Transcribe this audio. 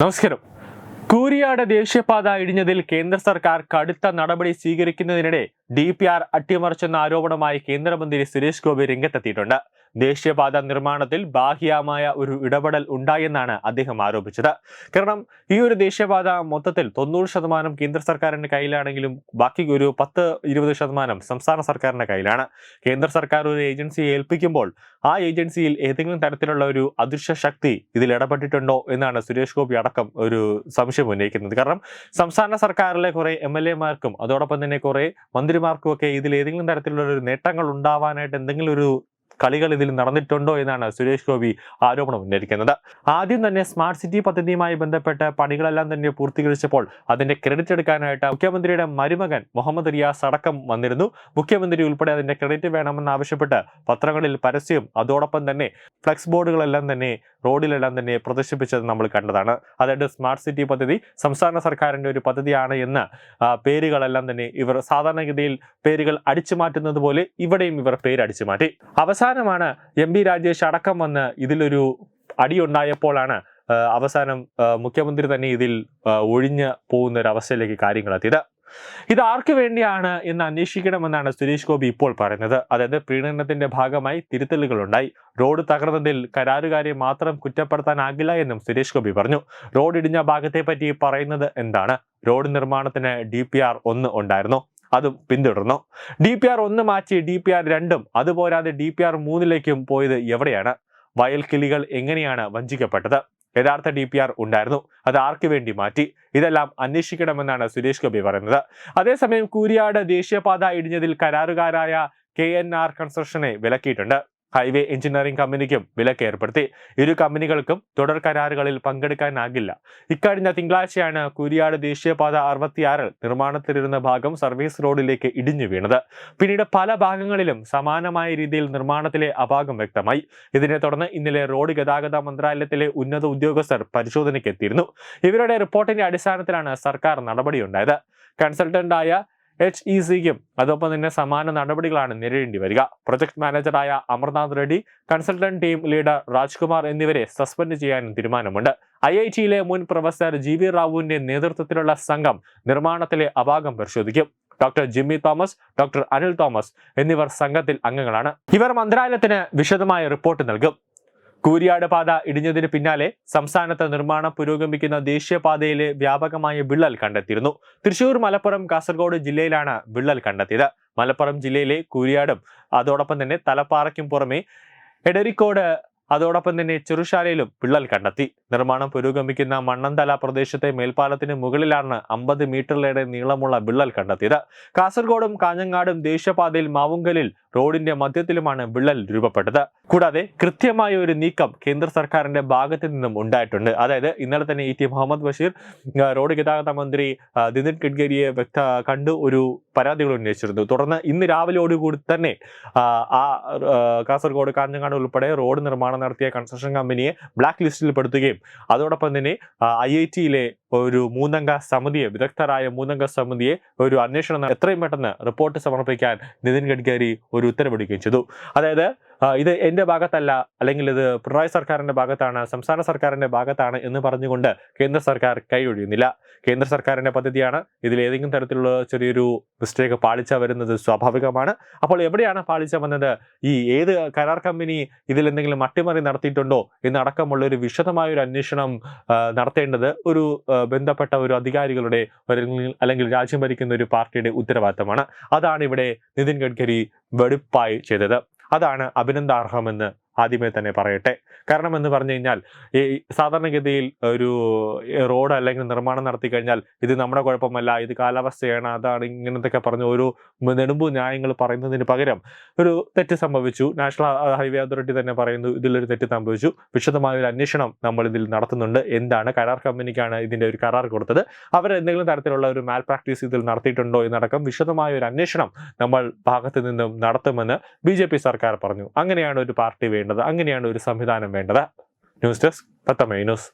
നമസ്കാരം. കൂരിയാട് ദേശീയപാത ഇടിഞ്ഞതിൽ കേന്ദ്ര സർക്കാർ കടുത്ത നടപടി സ്വീകരിക്കുന്നതിനിടെ ഡി പി ആർ അട്ടിമറിച്ചെന്ന ആരോപണമായി കേന്ദ്രമന്ത്രി സുരേഷ് ഗോപി രംഗത്തെത്തിയിട്ടുണ്ട്. ദേശീയപാത നിർമ്മാണത്തിൽ ബാഹ്യമായ ഒരു ഇടപെടൽ ഉണ്ടായെന്നാണ് അദ്ദേഹം ആരോപിച്ചത്. കാരണം ഈ ഒരു ദേശീയപാത മൊത്തത്തിൽ തൊണ്ണൂറ് ശതമാനം കേന്ദ്ര സർക്കാരിന്റെ കയ്യിലാണെങ്കിലും ബാക്കി ഒരു പത്ത് ഇരുപത് ശതമാനം സംസ്ഥാന സർക്കാരിന്റെ കയ്യിലാണ്. കേന്ദ്ര സർക്കാർ ഒരു ഏജൻസിയെ ഏൽപ്പിക്കുമ്പോൾ ആ ഏജൻസിയിൽ ഏതെങ്കിലും തരത്തിലുള്ള ഒരു അദൃശ്യ ശക്തി ഇതിൽ ഇടപെട്ടിട്ടുണ്ടോ എന്നാണ് സുരേഷ് ഗോപി അടക്കം ഒരു സംശയം ഉന്നയിക്കുന്നത്. കാരണം സംസ്ഥാന സർക്കാരിലെ കുറെ എം എൽ എമാർക്കും അതോടൊപ്പം തന്നെ കുറെ മന്ത്രിമാർക്കും ഒക്കെ ഇതിൽ ഏതെങ്കിലും തരത്തിലുള്ള ഒരു നേട്ടങ്ങൾ ഉണ്ടാവാനായിട്ട് എന്തെങ്കിലും ഒരു കളികൾ ഇതിൽ നടന്നിട്ടുണ്ടോ എന്നാണ് സുരേഷ് ഗോപി ആരോപണം ഉന്നയിക്കുന്നത്. ആദ്യം തന്നെ സ്മാർട്ട് സിറ്റി പദ്ധതിയുമായി ബന്ധപ്പെട്ട പണികളെല്ലാം തന്നെ പൂർത്തീകരിച്ചപ്പോൾ അതിന്റെ ക്രെഡിറ്റ് എടുക്കാനായിട്ട് മുഖ്യമന്ത്രിയുടെ മരുമകൻ മുഹമ്മദ് റിയാസ് അടക്കം വന്നിരുന്നു. മുഖ്യമന്ത്രി ഉൾപ്പെടെ അതിന്റെ ക്രെഡിറ്റ് വേണമെന്ന് ആവശ്യപ്പെട്ട് പത്രങ്ങളിൽ പരസ്യം അതോടൊപ്പം തന്നെ ഫ്ലെക്സ് ബോർഡുകളെല്ലാം തന്നെ റോഡിലെല്ലാം തന്നെ പ്രദർശിപ്പിച്ചത് നമ്മൾ കണ്ടതാണ്. അതായത് സ്മാർട്ട് സിറ്റി പദ്ധതി സംസ്ഥാന സർക്കാരിന്റെ ഒരു പദ്ധതിയാണ് എന്ന് പേരുകളെല്ലാം തന്നെ ഇവർ സാധാരണഗതിയിൽ പേരുകൾ അടിച്ചു മാറ്റുന്നത് പോലെ ഇവിടെയും ഇവർ പേര് അടിച്ചു മാറ്റി അവസാനമാണ് എം ബി രാജേഷ് അടക്കം വന്ന് ഇതിലൊരു അടിയുണ്ടായപ്പോഴാണ് അവസാനം മുഖ്യമന്ത്രി തന്നെ ഇതിൽ ഒഴിഞ്ഞു പോകുന്ന ഒരു അവസ്ഥയിലേക്ക് കാര്യങ്ങൾ എത്തിയത് ഇത് ആർക്ക് വേണ്ടിയാണ് എന്ന് അന്വേഷിക്കണമെന്നാണ് സുരേഷ് ഗോപി ഇപ്പോൾ പറയുന്നത്. അതായത് പ്രീണനത്തിന്റെ ഭാഗമായി തിരുത്തലുകൾ ഉണ്ടായി റോഡ് തകർന്നതിൽ കരാറുകാരെ മാത്രം കുറ്റപ്പെടുത്താനാകില്ല എന്നും സുരേഷ് ഗോപി പറഞ്ഞു. റോഡ് ഇടിഞ്ഞ ഭാഗത്തെ പറ്റി പറയുന്നത് എന്താണ്? റോഡ് നിർമ്മാണത്തിന് ഡി പി ആർ ഒന്ന് ഉണ്ടായിരുന്നു അതും പിന്തുടർന്നു. ഡി പി ആർ ഒന്ന് മാറ്റി ഡി പി ആർ രണ്ടും അതുപോരാതെ ഡി പി ആർ മൂന്നിലേക്കും പോയത് എവിടെയാണ്? വയൽക്കിളികൾ എങ്ങനെയാണ് വഞ്ചിക്കപ്പെട്ടത്? യഥാർത്ഥ ഡി പി ആർ ഉണ്ടായിരുന്നു. അത് ആർക്ക് വേണ്ടി മാറ്റി? ഇതെല്ലാം അന്വേഷിക്കണമെന്നാണ് സുരേഷ് ഗോപി പറയുന്നത്. അതേസമയം കൂരിയാട് ദേശീയപാത ഇടിഞ്ഞതിൽ കരാറുകാരായ കെ എൻ ആർ കൺസ്ട്രക്ഷനെ വിലക്കിയിട്ടുണ്ട്. ഹൈവേ എഞ്ചിനീയറിംഗ് കമ്പനിക്കും വിലക്ക് ഏർപ്പെടുത്തി. ഇരു കമ്പനികൾക്കും തുടർ കരാറുകളിൽ പങ്കെടുക്കാനാകില്ല. ഇക്കഴിഞ്ഞ തിങ്കളാഴ്ചയാണ് കുരിയാട് ദേശീയപാത അറുപത്തിയാറിൽ നിർമ്മാണത്തിലിരുന്ന ഭാഗം സർവീസ് റോഡിലേക്ക് ഇടിഞ്ഞു വീണത്. പിന്നീട് പല ഭാഗങ്ങളിലും സമാനമായ രീതിയിൽ നിർമ്മാണത്തിലെ അപാകം വ്യക്തമായി. ഇതിനെ തുടർന്ന് ഇന്നലെ റോഡ് ഗതാഗത മന്ത്രാലയത്തിലെ ഉന്നത ഉദ്യോഗസ്ഥർ പരിശോധനയ്ക്ക് എത്തിയിരുന്നു ഇവരുടെ റിപ്പോർട്ടിന്റെ അടിസ്ഥാനത്തിലാണ് സർക്കാർ നടപടിയുണ്ടായത്. കൺസൾട്ടന്റായ എച്ച് ഇ സിക്കും അതോടൊപ്പം തന്നെ സമാന നടപടികളാണ് നേരിടേണ്ടി വരിക. Project മാനേജറായ Amarnath Reddy consultant team leader Rajkumar എന്നിവരെ സസ്പെൻഡ് ചെയ്യാനും തീരുമാനമുണ്ട്. ഐ ഐ ടിയിലെ മുൻ പ്രൊഫസർ ജി വി റാവുവിന്റെ നേതൃത്വത്തിലുള്ള സംഘം നിർമ്മാണത്തിലെ അപാകം പരിശോധിക്കും. Doctor Jimmy Thomas doctor Anil Thomas എന്നിവർ സംഘത്തിൽ അംഗങ്ങളാണ്. ഇവർ മന്ത്രാലയത്തിന് വിശദമായ റിപ്പോർട്ട് നൽകും. കൂരിയാട് പാത ഇടിഞ്ഞതിന് പിന്നാലെ സംസ്ഥാനത്ത് നിർമ്മാണം പുരോഗമിക്കുന്ന ദേശീയപാതയിലെ വ്യാപകമായ വിള്ളൽ കണ്ടെത്തിയിരുന്നു. തൃശൂർ മലപ്പുറം കാസർഗോഡ് ജില്ലയിലാണ് വിള്ളൽ കണ്ടെത്തിയത്. മലപ്പുറം ജില്ലയിലെ കൂരിയാടും അതോടൊപ്പം തന്നെ തലപ്പാറയ്ക്കും പുറമെ എടരിക്കോട് അതോടൊപ്പം തന്നെ ചെറുശാലയിലും വിള്ളൽ കണ്ടെത്തി. നിർമ്മാണം പുരോഗമിക്കുന്ന മണ്ണന്തല പ്രദേശത്തെ മേൽപ്പാലത്തിന് മുകളിലാണ് അമ്പത് മീറ്ററിലേറെ നീളമുള്ള വിള്ളൽ കണ്ടെത്തിയത്. കാസർഗോഡും കാഞ്ഞങ്ങാടും ദേശീയപാതയിൽ മാവുങ്കലിൽ റോഡിന്റെ മധ്യത്തിലുമാണ് വിള്ളൽ രൂപപ്പെട്ടത്. കൂടാതെ കൃത്യമായ ഒരു നീക്കം കേന്ദ്ര സർക്കാരിന്റെ ഭാഗത്ത് നിന്നും ഉണ്ടായിട്ടുണ്ട്. അതായത് ഇന്നലെ തന്നെ E T Muhammad Basheer road ഗതാഗത മന്ത്രി നിതിൻ ഗഡ്കരിയെ വ്യക്ത കണ്ടു ഒരു പരാതികൾ ഉന്നയിച്ചിരുന്നു. തുടർന്ന് ഇന്ന് രാവിലെയോടുകൂടി തന്നെ ആ, കാസർഗോഡ് കാഞ്ഞങ്ങാട് ഉൾപ്പെടെ റോഡ് നിർമ്മാണം നടത്തിയ കൺസ്ട്രക്ഷൻ കമ്പനിയെ ബ്ലാക്ക് ലിസ്റ്റിൽ പെടുത്തുകയും അതോടൊപ്പം തന്നെ ഐ ഐ ടിയിലെ ഒരു മൂന്നംഗ സമിതിയെ വിദഗ്ധരായ മൂന്നംഗ സമിതിയെ ഒരു അന്വേഷണം എത്രയും പെട്ടെന്ന് റിപ്പോർട്ട് സമർപ്പിക്കാൻ നിതിൻ ഗഡ്കരി ഒരു ഉത്തരവിടുകയും ചെയ്തു. അതായത് ഇത് എന്റെ ഭാഗത്തല്ല അല്ലെങ്കിൽ ഇത് പിണറായി സർക്കാരിന്റെ ഭാഗത്താണ് സംസ്ഥാന സർക്കാരിന്റെ ഭാഗത്താണ് എന്ന് പറഞ്ഞുകൊണ്ട് കേന്ദ്ര സർക്കാർ കൈയൊഴിയുന്നില്ല കേന്ദ്ര സർക്കാരിന്റെ പദ്ധതിയാണ് ഇതിൽ ഏതെങ്കിലും തരത്തിലുള്ള ചെറിയൊരു മിസ്റ്റേക്ക് പാളിച്ച വരുന്നത് സ്വാഭാവികമാണ്. അപ്പോൾ എവിടെയാണ് പാളിച്ച വന്നത്? ഈ ഏത് കരാർ കമ്പനി ഇതിൽ എന്തെങ്കിലും അട്ടിമറി നടത്തിയിട്ടുണ്ടോ എന്നടക്കമുള്ള ഒരു വിശദമായ ഒരു അന്വേഷണം നടത്തേണ്ടത് ഒരു ബന്ധപ്പെട്ട ഒരു അധികാരികളുടെ അല്ലെങ്കിൽ രാജ്യം ഭരിക്കുന്ന ഒരു പാർട്ടിയുടെ ഉത്തരവാദിത്തമാണ്. അതാണ് ഇവിടെ നിതിൻ ഗഡ്കരി വെടുപ്പായി ചെയ്തത്. അതാണ് അഭിനന്ദാർഹമെന്ന് ആദ്യമേ തന്നെ പറയട്ടെ. കാരണം എന്ന് പറഞ്ഞു കഴിഞ്ഞാൽ ഈ സാധാരണഗതിയിൽ ഒരു റോഡ് അല്ലെങ്കിൽ നിർമ്മാണം നടത്തി കഴിഞ്ഞാൽ ഇത് നമ്മുടെ കുഴപ്പമല്ല ഇത് കാലാവസ്ഥയാണ് അതാണ് ഇങ്ങനത്തൊക്കെ പറഞ്ഞ് ഒരു നെടുമ്പു ന്യായങ്ങൾ പറയുന്നതിന് പകരം ഒരു തെറ്റ് സംഭവിച്ചു. നാഷണൽ ഹൈവേ അതോറിറ്റി തന്നെ പറയുന്നു ഇതിലൊരു തെറ്റ് സംഭവിച്ചു. വിശദമായ ഒരു അന്വേഷണം നമ്മൾ ഇതിൽ നടത്തുന്നുണ്ട്. എന്താണ് കരാർ കമ്പനിക്കാണ് ഇതിന്റെ ഒരു കരാർ കൊടുത്തത്. അവർ എന്തെങ്കിലും തരത്തിലുള്ള ഒരു മാൽ പ്രാക്ടീസ് ഇതിൽ നടത്തിയിട്ടുണ്ടോ എന്നടക്കം വിശദമായ ഒരു അന്വേഷണം നമ്മൾ ഭാഗത്ത് നിന്നും നടത്തുമെന്ന് ബി സർക്കാർ പറഞ്ഞു. അങ്ങനെയാണ് ഒരു പാർട്ടി വേണ്ടത്. അങ്ങനെയാണ് ഒരു സംവിധാനം വേണ്ടത്. ന്യൂസ് ഡെസ്ക് തത്തമൈ ന്യൂസ്.